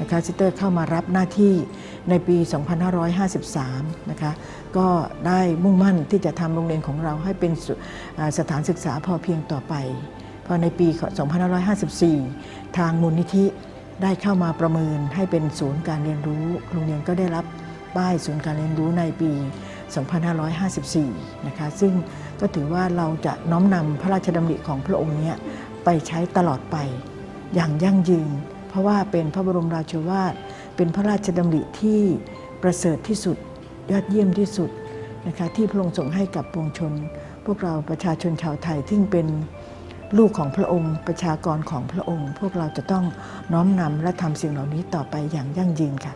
นะคะซิสเตอร์เข้ามารับหน้าที่ในปี 2553 นะคะก็ได้มุ่งมั่นที่จะทำโรงเรียนของเราให้เป็นสสถานศึกษาพอเพียงต่อไป พอในปี 2554 ทางมูลนิธิได้เข้ามาประเมินให้เป็นศูนย์การเรียนรู้ โรงเรียนก็ได้รับป้ายศูนย์การเรียนรู้ในปี 2554 นะคะ ซึ่งก็ถือว่าเราจะน้อมนำพระราชดำริของพระองค์เนี้ไปใช้ตลอดไปอย่างยั่งยืน เพราะว่าเป็นพระบรมราชวาท เป็นพระราชดำริที่ประเสริฐที่สุด ยอดเยี่ยมที่สุดนะคะที่พระองค์ทรงให้กับปวงชน พวกเราประชาชนชาวไทยที่เป็นลูกของพระองค์ ประชากรของพระองค์ พวกเราจะต้องน้อมนำและทำสิ่งเหล่านี้ต่อไปอย่างยั่งยืนค่ะ